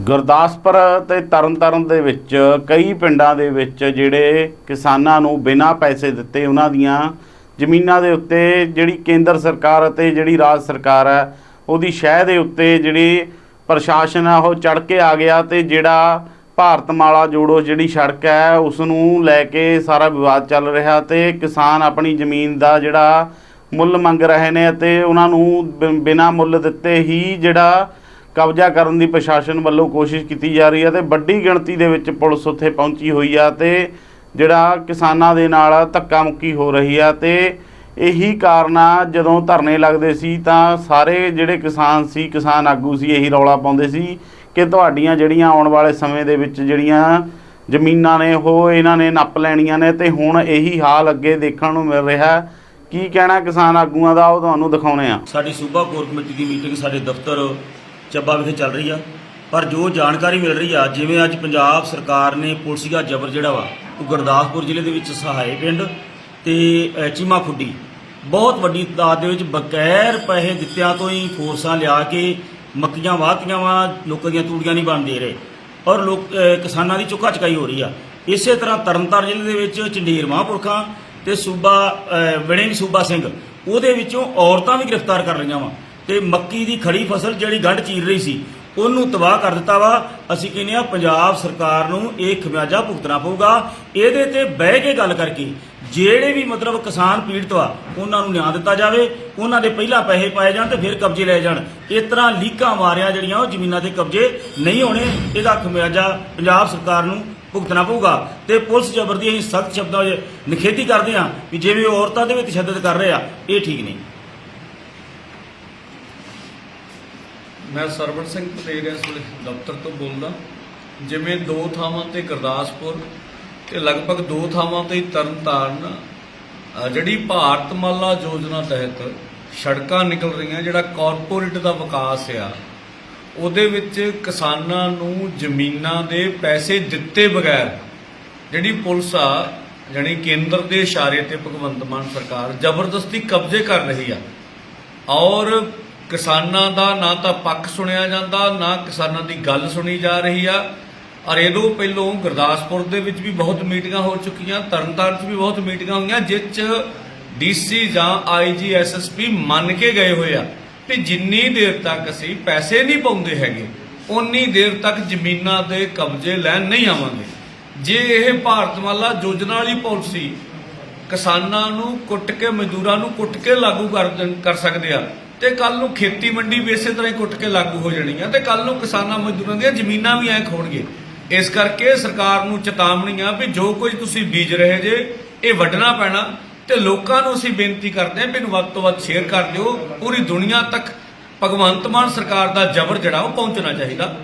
ਗੁਰਦਾਸਪੁਰ ਤੇ ਤਰਨਤਾਰਨ ਦੇ ਵਿੱਚ ਕਈ ਪਿੰਡਾਂ ਦੇ ਵਿੱਚ ਜਿਹੜੇ ਕਿਸਾਨਾਂ ਨੂੰ ਬਿਨਾਂ ਪੈਸੇ ਦਿੱਤੇ ਉਹਨਾਂ ਦੀਆਂ ਜ਼ਮੀਨਾਂ ਦੇ ਉੱਤੇ ਜਿਹੜੀ ਕੇਂਦਰ ਸਰਕਾਰ ਅਤੇ ਜਿਹੜੀ ਰਾਜ ਸਰਕਾਰ ਹੈ, ਉਹਦੀ ਸ਼ਹਿ ਦੇ ਉੱਤੇ ਜਿਹੜੀ ਪ੍ਰਸ਼ਾਸਨ ਆ, ਉਹ ਚੜ ਕੇ ਆ ਗਿਆ ਤੇ ਜਿਹੜਾ ਭਾਰਤਮਾਲਾ ਜੋੜੋ ਜਿਹੜੀ ਸੜਕ ਹੈ ਉਸ ਨੂੰ ਲੈ ਕੇ ਸਾਰਾ ਵਿਵਾਦ ਚੱਲ ਰਿਹਾ ਤੇ ਕਿਸਾਨ ਆਪਣੀ ਜ਼ਮੀਨ ਦਾ ਜਿਹੜਾ ਮੁੱਲ ਮੰਗ ਰਹੇ ਨੇ ਅਤੇ ਉਹਨਾਂ ਨੂੰ ਬਿ- ਬਿਨਾਂ ਮੁੱਲ ਦਿੱਤੇ ਹੀ ਜਿਹੜਾ ਕਬਜ਼ਾ ਕਰਨ ਦੀ ਪ੍ਰਸ਼ਾਸਨ ਵੱਲੋਂ ਕੋਸ਼ਿਸ਼ ਕੀਤੀ ਜਾ ਰਹੀ ਹੈ ਤੇ ਵੱਡੀ ਗਿਣਤੀ ਦੇ ਵਿੱਚ ਪੁਲਿਸ ਉੱਥੇ ਪਹੁੰਚੀ ਹੋਈ ਆ ਤੇ ਜਿਹੜਾ ਕਿਸਾਨਾਂ ਦੇ ਨਾਲ ਧੱਕਾ ਮੁੱਕੀ ਹੋ ਰਹੀ ਆ ਤੇ ਇਹੀ ਕਾਰਨ ਆ, ਜਦੋਂ ਧਰਨੇ ਲੱਗਦੇ ਸੀ ਤਾਂ ਸਾਰੇ ਜਿਹੜੇ ਕਿਸਾਨ ਸੀ, ਕਿਸਾਨ ਆਗੂ ਸੀ, ਇਹੀ ਰੌਲਾ ਪਾਉਂਦੇ ਸੀ ਕਿ ਤੁਹਾਡੀਆਂ ਜਿਹੜੀਆਂ ਆਉਣ ਵਾਲੇ ਸਮੇਂ ਦੇ ਵਿੱਚ ਜਿਹੜੀਆਂ ਜ਼ਮੀਨਾਂ ਨੇ, ਉਹ ਇਹਨਾਂ ਨੇ ਨੱਪ ਲੈਣੀਆਂ ਨੇ ਤੇ ਹੁਣ ਇਹੀ ਹਾਲ ਅੱਗੇ ਦੇਖਣ ਨੂੰ ਮਿਲ ਰਿਹਾ। ਕੀ ਕਹਿਣਾ ਕਿਸਾਨ ਆਗੂਆਂ ਦਾ? ਉਹ ਤੁਹਾਨੂੰ ਦਿਖਾਉਣੇ ਆ। ਸਾਡੀ ਸੂਬਾ ਕੋਰ ਕਮੇਟੀ ਦੀ ਮੀਟਿੰਗ, ਸਾਡੇ ਦਫ਼ਤਰ ਚੱਬਾ ਵਿਖੇ ਚੱਲ ਰਹੀ ਆ। ਪਰ ਜੋ ਜਾਣਕਾਰੀ ਮਿਲ ਰਹੀ ਆ, ਜਿਵੇਂ ਅੱਜ ਪੰਜਾਬ ਸਰਕਾਰ ਨੇ ਪੁਲਸੀਆ ਜ਼ਬਰ ਜਿਹੜਾ ਵਾ, ਉਹ ਗੁਰਦਾਸਪੁਰ ਜ਼ਿਲ੍ਹੇ ਦੇ ਵਿੱਚ ਸਹਾਏ ਪਿੰਡ ਤੇ ਚੀਮਾ ਖੁੱਡੀ ਬਹੁਤ ਵੱਡੀ ਤਾਦਾਦ ਦੇ ਵਿੱਚ ਬਗੈਰ ਪੈਸੇ ਦਿੱਤਿਆਂ ਤੋਂ ਹੀ ਫੋਰਸਾਂ ਲਿਆ ਕੇ ਮੱਕੀਆਂ ਵਾਹਤੀਆਂ ਵਾ, ਲੋਕਾਂ ਦੀਆਂ ਤੂੜੀਆਂ ਨਹੀਂ ਬਣ ਦੇ ਰਹੇ। ਔਰ ਲੋਕ ਕਿਸਾਨਾਂ ਦੀ ਚੁੱਕਾ ਚਕਾਈ ਹੋ ਰਹੀ ਆ। ਇਸੇ ਤਰ੍ਹਾਂ ਤਰਨਤਾਰਨ ਜ਼ਿਲ੍ਹੇ ਦੇ ਵਿੱਚ ਝੰਡੇਰ ਮਹਾਂਪੁਰਖਾਂ ਤੇ ਸੂਬਾ ਵਿਣੇ ਵਿਣੇਗ ਸੂਬਾ ਸਿੰਘ, ਉਹਦੇ ਵਿੱਚੋਂ ਔਰਤਾਂ ਵੀ ਗ੍ਰਿਫਤਾਰ ਕਰ ਲਈਆਂ ਵਾ। ਤੇ ਮੱਕੀ ਦੀ ਖੜੀ ਫਸਲ ਜਿਹੜੀ ਗੰਢ ਚੀਰ ਰਹੀ ਸੀ, ਉਹਨੂੰ ਤਬਾਹ ਕਰ ਦਿੱਤਾ ਵਾ। ਅਸੀਂ ਕਹਿੰਦੇ ਆ ਪੰਜਾਬ ਸਰਕਾਰ ਨੂੰ ਇਹ ਖਮਿਆਜਾ ਭੁਗਤਣਾ ਪਊਗਾ। ਇਹਦੇ ਤੇ ਬਹਿ ਕੇ ਗੱਲ ਕਰਕੇ ਜਿਹੜੇ ਵੀ ਮਤਲਬ ਕਿਸਾਨ ਪੀੜਤ ਆ ਉਹਨਾਂ ਨੂੰ ਨਿਆਂ ਦਿੱਤਾ ਜਾਵੇ, ਉਹਨਾਂ ਦੇ ਪਹਿਲਾਂ ਪੈਸੇ ਪਾਏ ਜਾਣ ਤੇ ਫਿਰ ਕਬਜ਼ੇ ਲਏ ਜਾਣ। ਇਸ ਤਰ੍ਹਾਂ ਲੀਕਾਂ ਮਾਰਿਆ ਜਿਹੜੀਆਂ ਉਹ ਜ਼ਮੀਨਾਂ ਦੇ ਕਬਜ਼ੇ ਨਹੀਂ ਹੋਣੇ, ਇਹਦਾ ਖਮਿਆਜਾ ਪੰਜਾਬ ਸਰਕਾਰ ਨੂੰ ਭੁਗਤਣਾ ਪਊਗਾ। ਤੇ ਪੁਲਿਸ ਜ਼ਬਰ ਦੀ ਅਸੀਂ ਸਖਤ ਸ਼ਬਦਾਂ ਵਿੱਚ ਨਿਖੇਧੀ ਕਰਦੇ ਹਾਂ ਕਿ ਜਿਵੇਂ ਉਹ ਔਰਤਾਂ ਦੇ ਵਿੱਚ ਤਸ਼ੱਦਦ ਕਰ ਰਹੇ ਆ, ਇਹ ਠੀਕ ਨਹੀਂ। ਮੈਂ ਸਰਵਣ ਸਿੰਘ ਪਟੇਲ ਇਸ ਵੇਲੇ ਦਫ਼ਤਰ ਤੋਂ ਬੋਲਦਾ। ਜਿਵੇਂ ਦੋ ਥਾਵਾਂ ਤੇ ਗੁਰਦਾਸਪੁਰ ਤੇ ਲਗਭਗ ਦੋ ਥਾਵਾਂ ਤੇ ਤਰਨਤਾਰਨ ਅ, ਜਿਹੜੀ ਭਾਰਤਮਾਲਾ ਯੋਜਨਾ ਤਹਿਤ ਸੜਕਾਂ ਨਿਕਲ ਰਹੀਆਂ ਜਿਹੜਾ ਕਾਰਪੋਰੇਟ ਦਾ ਵਿਕਾਸ ਆ ਉਹਦੇ ਵਿੱਚ ਕਿਸਾਨਾਂ ਨੂੰ ਜ਼ਮੀਨਾਂ ਦੇ ਪੈਸੇ ਦਿੱਤੇ ਬਗੈਰ ਜਿਹੜੀ ਪੁਲਿਸ ਆ ਜਾਣੀ ਕੇਂਦਰ ਦੇ ਇਸ਼ਾਰੇ ਤੇ ਭਗਵੰਤ ਮਾਨ ਸਰਕਾਰ ਜ਼ਬਰਦਸਤੀ ਕਬਜ਼ੇ ਕਰ ਰਹੀ ਆ। ਔਰ ਕਿਸਾਨਾਂ ਦਾ ਨਾ ਤਾਂ ਪੱਖ ਸੁਣਿਆ ਜਾਂਦਾ, ਨਾ ਕਿਸਾਨਾਂ ਦੀ ਗੱਲ ਸੁਣੀ ਜਾ ਰਹੀ ਆ। ਔਰ ਇਹਦੋਂ ਪਹਿਲੋਂ ਗੁਰਦਾਸਪੁਰ ਦੇ ਵਿੱਚ ਵੀ ਬਹੁਤ ਮੀਟਿੰਗਾਂ ਹੋ ਚੁੱਕੀਆਂ, ਤਰਨਤਾਰਨ 'ਚ ਵੀ ਬਹੁਤ ਮੀਟਿੰਗਾਂ ਹੋਈਆਂ, ਜਿਸ 'ਚ ਡੀਸੀ ਜਾਂ ਆਈਜੀ ਐਸਐਸਪੀ ਮੰਨ ਕੇ ਗਏ ਹੋਏ ਆ ਕਿ ਜਿੰਨੀ ਦੇਰ ਤੱਕ ਅਸੀਂ ਪੈਸੇ ਨਹੀਂ ਪਾਉਂਦੇ ਹੈਗੇ ਉਨੀ ਦੇਰ ਤੱਕ ਜ਼ਮੀਨਾਂ ਦੇ ਕਬਜ਼ੇ ਲੈਣ ਨਹੀਂ ਆਵਾਂਗੇ। ਜੇ ਇਹ ਭਾਰਤਮਾਲਾ ਯੋਜਨਾ ਵਾਲੀ ਪਾਲਿਸੀ ਕਿਸਾਨਾਂ ਨੂੰ ਕੁੱਟ ਕੇ, ਮਜ਼ਦੂਰਾਂ ਨੂੰ ਕੁੱਟ ਕੇ ਲਾਗੂ ਕਰ ਕਰ ਸਕਦੇ ਆ ਤੇ ਕੱਲ ਨੂੰ ਖੇਤੀ ਮੰਡੀ ਵੀ ਇਸੇ ਤਰ੍ਹਾਂ ਹੀ ਕੁੱਟ ਕੇ ਲਾਗੂ ਹੋ ਜਾਣੀ ਆ ਤੇ ਕੱਲ ਨੂੰ ਕਿਸਾਨਾਂ ਮਜ਼ਦੂਰਾਂ ਦੀਆਂ ਜ਼ਮੀਨਾਂ ਵੀ ਐ ਖੋਣਗੇ। ਇਸ ਕਰਕੇ ਸਰਕਾਰ ਨੂੰ ਚੇਤਾਵਨੀ ਆ ਵੀ ਜੋ ਕੁਝ ਤੁਸੀਂ ਬੀਜ ਰਹੇ ਜੇ, ਇਹ ਵੱਢਣਾ ਪੈਣਾ ਤੇ ਲੋਕਾਂ ਨੂੰ ਅਸੀਂ ਬੇਨਤੀ ਕਰਦੇ ਹਾਂ ਵੀ ਇਹਨੂੰ ਵੱਧ ਤੋਂ ਵੱਧ ਸ਼ੇਅਰ ਕਰ ਦਿਓ। ਪੂਰੀ ਦੁਨੀਆ ਤੱਕ ਭਗਵੰਤ ਮਾਨ ਸਰਕਾਰ ਦਾ ਜ਼ਬਰ ਜਿਹੜਾ ਉਹ ਪਹੁੰਚਣਾ ਚਾਹੀਦਾ।